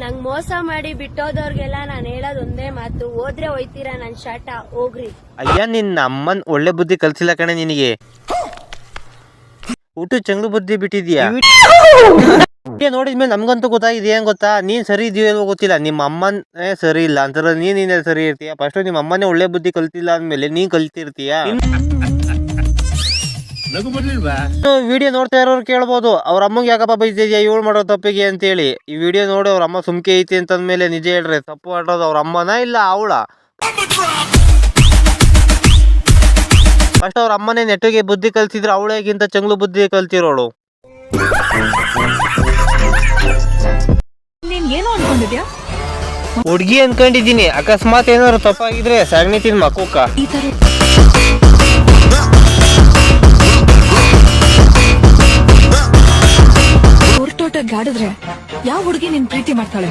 ನಂಗ್ ಮೋಸ ಮಾಡಿ ಬಿಟ್ಟೋದವ್ರಿಗೆಲ್ಲ ನಾನು ಹೇಳೋದ್ ಒಂದೇ ಮಾತು. ಹೋದ್ರೆ ಹೋಯ್ತೀರಾ ನನ್ ಶಾಟ? ಹೋಗ್ರಿ. ಅಯ್ಯ ನಿನ್ನ ಅಮ್ಮನ್ ಒಳ್ಳೆ ಬುದ್ಧಿ ಕಲ್ಸಿಲ್ಲ ಕಣೆ ನಿನಗೆ. ಊಟ ಚಂಗ್ಳು ಬುದ್ಧಿ ಬಿಟ್ಟಿದ್ಯಾ? ನೋಡಿದ್ಮೇಲೆ ನಮ್ಗಂತೂ ಗೊತ್ತಾಗಿದೆ ಗೊತ್ತಾ? ನೀನ್ ಸರಿ ಇದೆಯೋ ಗೊತ್ತಿಲ್ಲ. ನಿಮ್ಮ ಅಮ್ಮನೇ ಸರಿ ಇಲ್ಲ. ಅಂತಾರ ನೀನ್ ನೀನೇ ಸರಿ ಇರ್ತೀಯ? ಫಸ್ಟ್ ನಿಮ್ಮ ಅಮ್ಮನೇ ಒಳ್ಳೆ ಬುದ್ಧಿ ಕಲ್ತಿಲ್ಲ ಅಂದ್ಮೇಲೆ ನೀನ್ ಕಲ್ತಿರ್ತೀಯ? ವಿಡಿಯೋ ನೋಡ್ತಾ ಇರೋರು ಕೇಳ್ಬೋದು. ಅವ್ರ ಅಮ್ಮಗೆ ಯಾಕಪ್ಪ ಬೈತಿದ್ಯಾ ಇವಳು ಮಾಡೋ ತಪ್ಪಿಗೆ ಅಂತೇಳಿ. ಈ ವಿಡಿಯೋ ನೋಡಿ ಅವ್ರ ಅಮ್ಮ ಸುಮ್ಕೆ ಐತಿ ಅಂತಂದ್ಮೇಲೆ ನಿಜ ಹೇಳ್ರಿ ತಪ್ಪು ಆಡೋದು ಅವ್ರ ಅಮ್ಮನ ಇಲ್ಲ ಅವಳ? ಫಸ್ಟ್ ಅವ್ರ ಅಮ್ಮನೇ ನೆಟ್ಟಿಗೆ ಬುದ್ಧಿ ಕಲ್ತಿದ್ರೆ ಅವಳೇಗಿಂತ ಚಂಗ್ಲು ಬುದ್ಧಿ ಕಲ್ತಿರೋಳು. ನೀನ್ ಏನು ಅನ್ಕೊಂಡಿದ್ಯಾ? ಹುಡ್ಗಿ ಅನ್ಕೊಂಡಿದೀನಿ ಅಕಸ್ಮಾತ್ ಏನಾದ್ರು ತಪ್ಪಾಗಿದ್ರೆ ಸಗಣಿ ತಿನ್ ಆಡಿದ್ರೆ ಯಾವ ಹುಡುಗಿ ನಿನ್ ಪ್ರೀತಿ ಮಾಡ್ತಾಳೆ?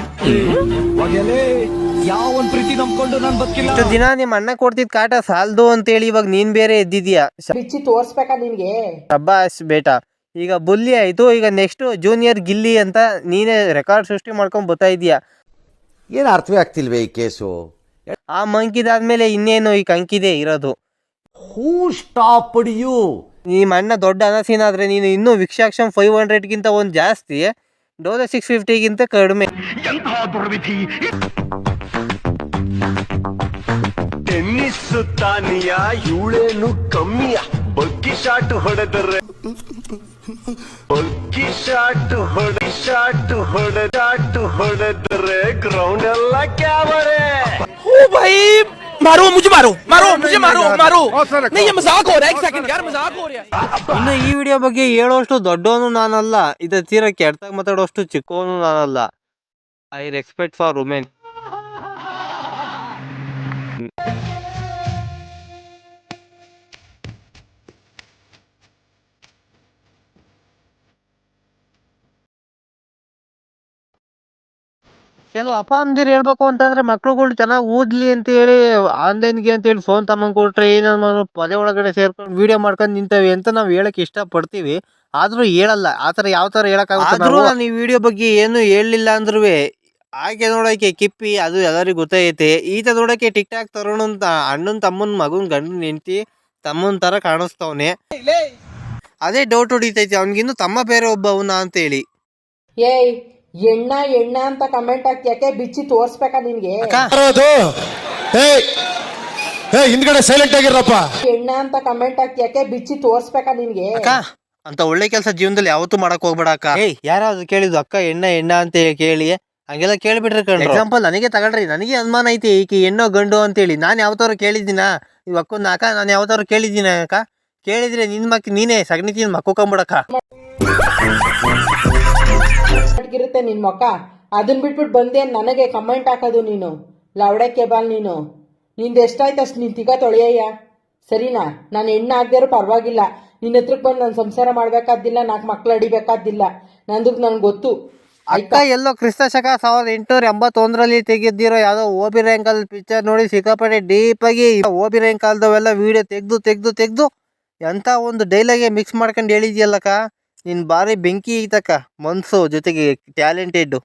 ಯಾವ ಒಂದ್ ಪ್ರೀತಿ ನಂಬ್ಕೊಂಡು ನಾನ್ ಬದುಕಿಲ್ಲ? ಇಷ್ಟು ದಿನ ನಿಮ್ಮ ಅಣ್ಣ ಕೊಡ್ತಿದ್ ಕಾಟ ಸಾಲ್ದು ಅಂತೇಳಿ ಇವಾಗ ನೀನ್ ಬೇರೆ ಎದ್ದಿದ್ಯಾ ಬಿಚ್ಚಿ ತೋರ್ಸ್ಬೇಕಾ ನಿನ್ಗೆ? ಶಬ್ಬಾಸ್ ಬೇಟಾ. ಈಗ ಬುಲ್ಲಿ ಆಯ್ತು ಈಗ ನೆಕ್ಸ್ಟ್ ಜೂನಿಯರ್ ಗಿಲ್ಲಿ ಅಂತ ನೀನೇ ರೆಕಾರ್ಡ್ ಸೃಷ್ಟಿ ಮಾಡ್ಕೊಂಡ್ ಬರ್ತಾ ಇದೀಯಾ ಏನು ಅರ್ಥವೇ ಆಗ್ತಿಲ್ವೇ ಈ ಕೇಸು? ಆ ಮಂಕಿದಾದ್ಮೇಲೆ ಇನ್ನೇನು ಈ ಕಂಕಿದೆ ಇರೋದು? ಹೂ ಸ್ಟಾಪ್ ಯು ನಿಮ್ಮ ಅಣ್ಣ ದೊಡ್ಡ ಅನಸೀನ್ ಆದ್ರೆ ನೀನು ಇನ್ನೂ ವಿಕ್ಷಾಕ್ಷಮ್ ಫೈವ್ ಹಂಡ್ರೆಡ್ಗಿಂತ ಒಂದು ಜಾಸ್ತಿ ಡೋಲೋ ಸಿಕ್ಸ್ ಫಿಫ್ಟಿಗಿಂತ ಕಡಿಮೆ. ಇವಳೇನು ಕಮ್ಮಿಯ ಬಗ್ಗಿ ಶಾಟ್ ಹೊಡೆದರೆ. ಬಗ್ಗಿ ಶಾಟ್ ಹೊಡೆ ಶಾಟ್ ಹೊಡೆ ಶಾಟ್ ಹೊಡೆದರೆ ಗ್ರೌಂಡ್ ಎಲ್ಲ ಕ್ಯಾಮರೆ मारो मुझे मारो मारो मुझे मारो मारो नहीं ये मजाक हो रहा है एक सेकंड यार मजाक हो रहा है ಇನ್ನು ಈ ವಿಡಿಯೋ ಬಗ್ಗೆ ಹೇಳೋಷ್ಟು ದೊಡ್ಡವನು ನಾನಲ್ಲ ಇದು ತೀರಾ ಕೆಟ್ಟಾಗ ಮಾತಾಡೋಷ್ಟು ಚಿಕ್ಕವನು ನಾನಲ್ಲ ಐ ರೆಸ್ಪೆಕ್ಟ್ ಫಾರ್ ವುಮೆನ್ ಕೆಲವು ಅಪ್ಪ ಅಮ್ಮದಿರು ಹೇಳ್ಬೇಕು ಅಂತಂದ್ರೆ ಮಕ್ಳುಗಳು ಚೆನ್ನಾಗಿ ಓದ್ಲಿ ಅಂತ ಹೇಳಿ ಆನ್ಲೈನ್ಗೆ ಅಂತ ಹೇಳಿ ಫೋನ್ ತಗೊಂಡ್ ಕೊಟ್ರೆ ಏನೋ ಪದೇ ಒಳಗಡೆ ಸೇರ್ಕೊಂಡು ವಿಡಿಯೋ ಮಾಡ್ಕೊಂಡು ನಿಂತವೆ ಅಂತ ನಾವು ಹೇಳಕ್ ಇಷ್ಟಪಡ್ತೀವಿ. ಆದ್ರೂ ಹೇಳಲ್ಲ. ಆತರ ಯಾವ ತರ ಹೇಳಕ್ ಆದ್ರೂ ನಾನು ಈ ವಿಡಿಯೋ ಬಗ್ಗೆ ಏನು ಹೇಳಲಿಲ್ಲ ಅಂದ್ರೂ ಆಕೆ ನೋಡಕ್ಕೆ ಕಿಪ್ಪಿ ಅದು ಎಲ್ಲರಿಗೂ ಗೊತ್ತೈತೆ. ಈತ ನೋಡೋಕೆ ಟಿಕ್ ಟಾಕ್ ತರೋಣ ಅಣ್ಣನ ಅಣ್ಣನ್ ತಮ್ಮನ್ ಮಗುನ್ ಗಂಡನ್ ಹೆಂಡತಿ ತಮ್ಮನ್ ತರ ಕಾಣಿಸ್ತವನೆ. ಅದೇ ಡೌಟ್ ಹೊಡಿತೈತಿ. ಅವ್ನಿಗಿನ್ನು ತಮ್ಮ ಬೇರೆ ಒಬ್ಬ ಅವನ ಅಂತ ಹೇಳಿ. ಏಯ್ ಎಣ್ಣ ಎಣ್ಣ ಅಂತ ಕಮೆಂಟ್ ಹಾಕ್ಯಾಕೆ ಬಿಚ್ಚಿ ತೋರ್ಸ್ಬೇಕಾ ನಿನ್ಗೆ? ಹಿಂದ್ಗಡೆ ಸೈಲೆಂಟ್ ಆಗಿರಪ್ಪ ಎಣ್ಣ ಅಂತ ಕಮೆಂಟ್ ಹಾಕ್ಯಾಕೆ ಬಿಚ್ಚಿ ತೋರ್ಸ್ಬೇಕಾ ನಿನ್ಗೆ? ಅಕ್ಕ. ಅಂತ ಒಳ್ಳೆ ಕೆಲಸ ಜೀವನದಲ್ಲಿ ಯಾವತ್ತೂ ಮಾಡಕ್ ಹೋಗ್ಬೇಡ ಅಕ್ಕ. ಏಯ್ ಯಾರಾದ್ರು ಕೇಳಿದ್ದು ಅಕ್ಕ ಎಣ್ಣ ಎಣ್ಣ ಅಂತ ಹೇಳಿ ಕೇಳಿ. ಹಂಗೆಲ್ಲ ಕೇಳ್ಬಿಟ್ರೆ ಕಣ್ ಎಕ್ಸಾಂಪಲ್ ನನಗೆ ತಗೊಳ್ರಿ. ನನಗೆ ಅನುಮಾನ ಐತಿ ಈಕೆ ಎಣ್ಣೋ ಗಂಡು ಅಂತೇಳಿ ನಾನು ಯಾವತ್ತಾರು ಕೇಳಿದ್ದೀನ? ಇವ್ ಅಕ್ಕೊಂದು ಅಕ್ಕ ನಾನು ಯಾವತ್ತಾರು ಕೇಳಿದ್ದೀನ ಅಕ್ಕ? ಕೇಳಿದ್ರೆ ನಿನ್ ಮಕ್ ನೀನೇ ಸಗಣಿ ತಿನ್ ಇರುತ್ತೆ ನಿನ್ ಮೊಕ್ಕ ಅದನ್ ಬಿಟ್ಬಿಟ್ಟು ಬಂದೆ ನನಗೆ ಕಮೆಂಟ್ ಹಾಕೋದು ನೀನು. ಲವಡೆ ಕೆಬಾಲ್ ನೀನು. ನಿಂದ ಎಷ್ಟಾಯ್ತು ಅಷ್ಟು ನೀನು ತಿಗ ತೊಳೆಯಯ್ಯ. ಸರಿನಾ? ನಾನು ಹೆಣ್ಣು ಆಗದಿರೋ ಪರವಾಗಿಲ್ಲ. ನಿನ್ನ ಹತ್ರಕ್ಕೆ ಬಂದು ನಾನು ಸಂಸಾರ ಮಾಡಬೇಕಾದ್ದಿಲ್ಲ ನಾಲ್ಕು ಮಕ್ಳು ಅಡಿಬೇಕಾದ್ದಿಲ್ಲ. ನಂದಕ್ಕೆ ನನಗೆ ಗೊತ್ತು. ಅಕ್ಕ ಎಲ್ಲೋ ಕ್ರಿಸ್ತ ಶಕ ಸಾವಿರದ ಎಂಟುನೂರ ಎಂಬತ್ತೊಂದರಲ್ಲಿ ತೆಗೆದಿರೋ ಯಾವುದೋ ಓಬಿ ರ್ಯಾಂಕಲ್ ಪಿಕ್ಚರ್ ನೋಡಿ ಸಿಕ್ಕಾಪಟ್ಟೆ ಡೀಪ್ ಆಗಿ ಓಬಿ ರ್ಯಾಂಕ್ ವಿಡಿಯೋ ತೆಗೆದು ತೆಗೆದು ತೆಗೆದು ಎಂತ ಒಂದು ಡೈಲಾಗೆ ಮಿಕ್ಸ್ ಮಾಡ್ಕೊಂಡು ಹೇಳಿದ್ಯಲ್ಲಕ್ಕ? ನಿನ್ ಬಾರಿ ಬೆಂಕಿ ಐತಕ್ಕ ಮನ್ಸು ಜೊತೆಗೆ ಟ್ಯಾಲೆಂಟೆಡ್